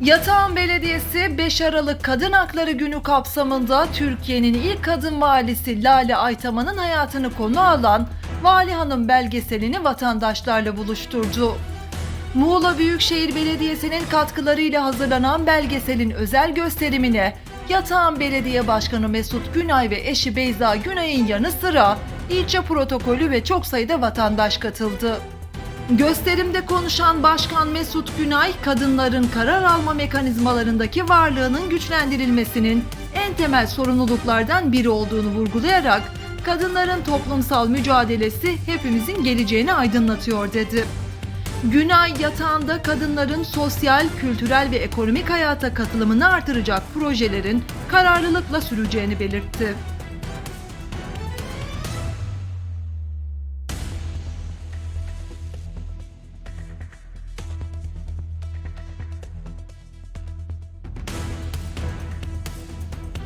Yatağan Belediyesi 5 Aralık Kadın Hakları Günü kapsamında Türkiye'nin ilk kadın valisi Lale Aytaman'ın hayatını konu alan Vali Hanım belgeselini vatandaşlarla buluşturdu. Muğla Büyükşehir Belediyesi'nin katkılarıyla hazırlanan belgeselin özel gösterimine Yatağan Belediye Başkanı Mesut Günay ve eşi Beyza Günay'ın yanı sıra ilçe protokolü ve çok sayıda vatandaş katıldı. Gösterimde konuşan Başkan Mesut Günay, kadınların karar alma mekanizmalarındaki varlığının güçlendirilmesinin en temel sorumluluklardan biri olduğunu vurgulayarak, kadınların toplumsal mücadelesi hepimizin geleceğini aydınlatıyor dedi. Günay yatağında kadınların sosyal, kültürel ve ekonomik hayata katılımını artıracak projelerin kararlılıkla süreceğini belirtti.